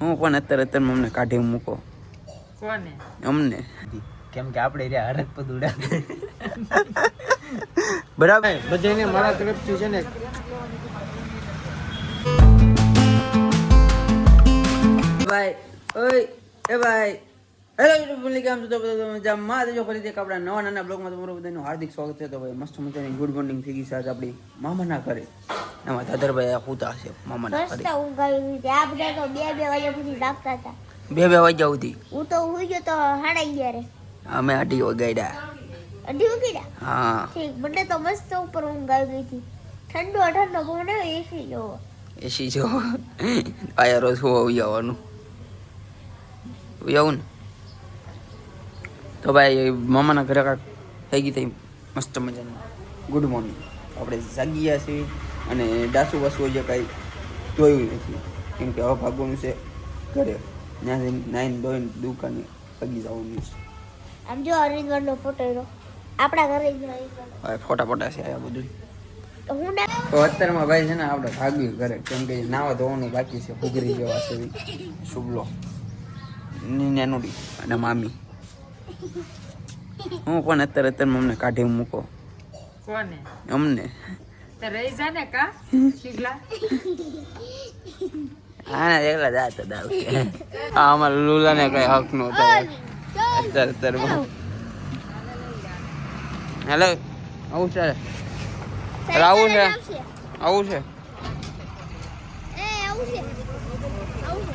હું પણ અત્યારે અત્યારે અમને કાઢી મૂકો. કોને? અમને. કેમ કે આપણે રહ્યા હરક પદુડા બરાબર. બધાને મારા તરફથી છે ને ભાઈ ઓય એ ભાઈ. હેલો યુટ્યુબ ફેમિલી કેમ છો? તો બધા તમે મજામાં જો ફરીથી એક આપણા નવા નાના બ્લોગમાં તમારું બધાનું હાર્દિક સ્વાગત છે. તો ભાઈ મસ્ત મજાની ગુડ મોર્નિંગ થઈ ગઈ છે. આજે આપણી મામાના ઘરે. એમાં દાદરભાઈ પૂતા છે મામાના ઘરે. હતી આ બધા તો બે બે વાગ્યા સુધી જાગતા હતા. બે બે વાગ્યા સુધી હું તો સુઈ ગયો તો સાડા અગિયારે. અમે અઢી વગાડ્યા. અઢી વગાડ્યા? હા. ઠીક મને તો મસ્ત ઉપર ઊંઘ આવી ગઈ હતી. ઠંડો ઠંડો પવન આવ્યો એસી જોવો. એસી જો આયા રોજ હું આવી જવાનું. આવું ને? તો ભાઈ મામાના ઘરે કાંક થઈ ગઈ થઈ મસ્ત મજાની. ગુડ મોર્નિંગ આપણે જાગી ગયા છીએ. અને ડાસુ વાસુ જે કાંઈ જોયું નથી. કેમ કે હવે ભાગવાનું છે ઘરે. ત્યાં જઈને નાઈન ધોઈને દુકાને પગી જવાનું છે. આમ જો હરિદ્વારનો ફોટો રહ્યો આપણા ઘરે હવે ફોટા ફોટા છે આ બધું તો હું અત્યારમાં ભાઈ છે ને આપણે ભાગ્યું ઘરે. કેમ કે નાવા ધોવાનું બાકી છે ફુગરી જેવા છે શુભલો. નેનુડી અને મામી. હું પણ અત્યારે અત્યારે અમને કાઢી મૂકો? કોને? અમને. તે રહી જા ને કા શીગલા હા એકલા જાત હતા હા અમારા લુલાને કઈ હક નો અત્યારે અત્યારે હેલો આવું છે. આવું છે? આવું છે. એ આવું છે. આવું છે.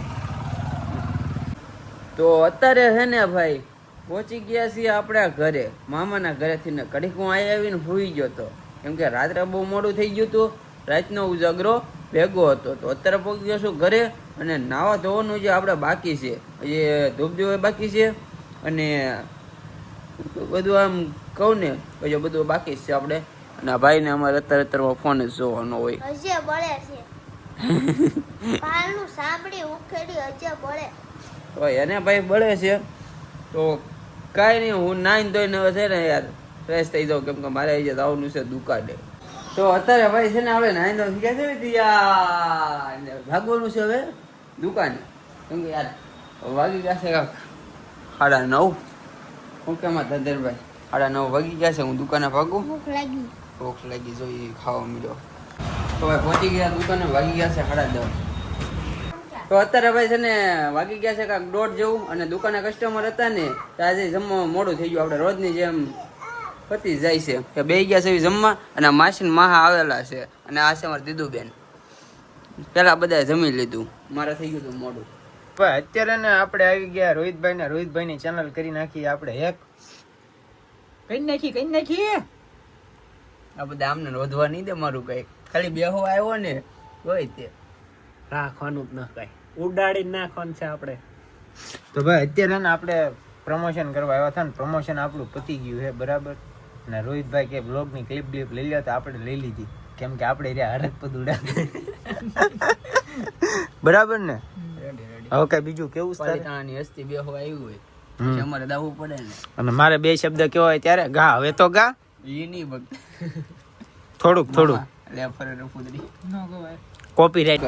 તો અત્યારે છે ને ભાઈ પહોંચી ગયા છીએ આપણા ઘરે. મામાના ઘરેથી ને કડીકું આવી આવીને સુઈ ગયો હતો કેમ કે રાત્રે બહુ મોડું થઈ ગયું હતું રાતનો ઉજાગરો ભેગો હતો. તો અત્યારે પહોંચી ગયો ઘરે અને નાવા ધોવાનું જે આપણે બાકી છે જે ધૂપ દેવો બાકી છે અને બધું આમ કહું ને પછી બધું બાકી છે આપણે. અને ભાઈને અમારે અત્યારે અત્યારે ફોન જ જોવાનો હોય. એને ભાઈ બળે છે. તો કાંઈ નહીં હું નાઈને ધોઈને હવે છે ને યાર ફ્રેશ થઈ જાઉં કેમ કે મારે અહીંયા જવાનું છે દુકાને તો અત્યારે ભાઈ છે ને આપણે નાઈ ધોઈને શીખ્યા છે ને ત્યાં ભાગવાનું છે હવે દુકાને. કેમ કે યાર વાગી ગયા છે સાડા નવ. હું કેમ ધંધરભાઈ? સાડા નવ વાગી ગયા છે હું દુકાને ભાગું? ભૂખ લાગી. ભૂખ લાગી જોઈએ ખાવા મળ્યો તો ભાઈ પહોંચી ગયા દુકાને વાગી ગયા છે સાડા દસ. તો અત્યારે ભાઈ છે ને વાગી ગયા છે કાંક દોઢ જેવું અને દુકાને કસ્ટમર હતા ને તો આજે જમવા મોડું થઈ ગયું આપણે રોજની જેમ પતી જાય છે. કે બે ગયા છે જમવા અને માસી માહા આવેલા છે. અને આ છે મારે બેન પેલા બધા જમી લીધું. મારે થઈ ગયું હતું મોડું. પણ અત્યારે ને આપણે આવી ગયા રોહિતભાઈ ને રોહિતભાઈ ની ચેનલ કરી નાખી આપણે એક. કઈ નાખી કઈ નાખી. આ બધા આમને રોધવા નહીં દે મારું કઈ. ખાલી બેહો આવ્યો ને હોય તે. રાખવાનું જ ન કઈ. ઉડાડી નાખવાનું છે આપણે. તો ભાઈ અત્યારે ને આપણે પ્રમોશન કરવા આવ્યા હતા ને. પ્રમોશન આપણું પતી ગયું છે બરાબર? ને રોહિતભાઈ કે બ્લોગની ક્લિપ બ્લિપ લઈ લ્યો તો આપણે લઈ લીધી. કેમ કે આપણે રહ્યા હરક પદુડા બરાબર ને? ઓકે બીજું કેવું આની પાલિતાણાની બે બેહો આવ્યું હોય. અમારે દાવું પડે ને. અને મારે બે શબ્દ કેવો હોય ત્યારે? ગા. હવે તો ગા. એ નહીં બગ થોડુંક થોડુંક. લે ફરે રફુદરી નો ગવાય. કોપી રાઈટ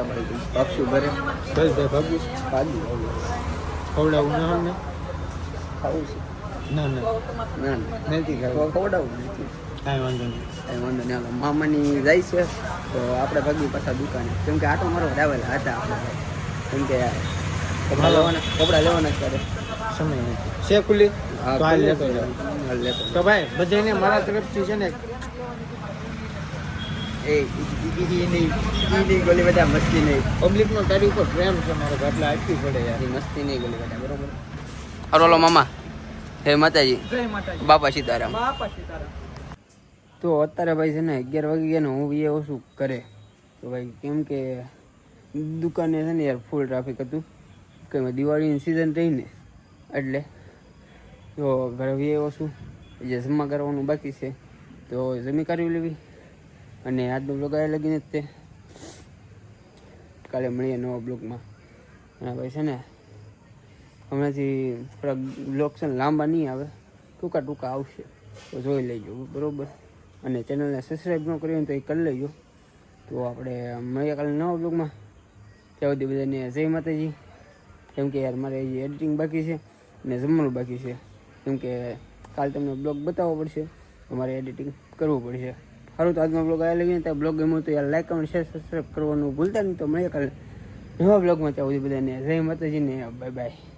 પક્ષુ ભરે. બસ ભાઈ ભાગું. પાડી ખવડાવું ને? ખાવું છે. ના ના ના ના નથી ખવડાવું નથી કાંઈ વાંધો નહીં કઈ વાંધો નહીં હાલો મામાની જાય છે તો આપણે ભાગી પાછા દુકાને કેમ કે આટો મારો આવેલા હતા આપણે. કેમ કે કપડા લેવાના કપડા લેવાના ત્યારે સમય નથી છે ખુલ્લી હાલ લેતો તો ભાઈ બધાને મારા તરફથી છે ને એ ઈ- ઈ- ઈ નહીં ઈ નહીં ગોલી બધા મસ્તી નહીં પબ્લિકનો તારી ઉપર પ્રેમ છે મારો એટલે આપવી પડે યાર એ મસ્તી નહીં ગોલી બધા બરોબર હરોલો મામા હે માતાજી. જય માતાજી. બાપા સીતારામ. બાપા સીતારામ. તો અત્યારે ભાઈ છે ને અગિયાર વાગી ગયા ને હું બી ઓછું કરે? તો ભાઈ કેમ કે દુકાને છે ને યાર ફૂલ ટ્રાફિક હતું. કે દિવાળીની સિઝન રહી ને એટલે. તો ઘરે બી ઓછું જે જમા કરવાનું બાકી છે. તો જમી કરી લેવી. અને આજનો બ્લોગ આ લગીને જ તે. કાલે મળીએ નવા બ્લોગમાં અને ભાઈ છે ને હમણાંથી થોડાક બ્લોગ છે લાંબા નહીં આવે. ટૂંકા ટૂંકા આવશે. તો જોઈ લેજો, બરાબર? અને ચેનલને સબસ્ક્રાઈબ ન કરી હોય તો એ કરી લેજો. તો આપણે મળીએ કાલે નવા બ્લોગમાં. ત્યાં સુધી બધાને જય માતાજી. કેમ કે યાર મારે એડિટિંગ બાકી છે અને જમવાનું બાકી છે. કેમ કે કાલ તમને બ્લોગ બતાવવો પડશે. અમારે એડિટિંગ કરવું પડશે. સારું તો આજનો બ્લોગ આવ્યા લગીને. ત્યાં બ્લોગ ગમ્યો તો યાર લાઈક કમેન્ટ શેર સબસ્ક્રાઈબ કરવાનું ભૂલતા નહીં. તો મળીએ કાલે નવા બ્લોગમાં. ત્યાં સુધી બધાને જય માતાજીને બાય બાય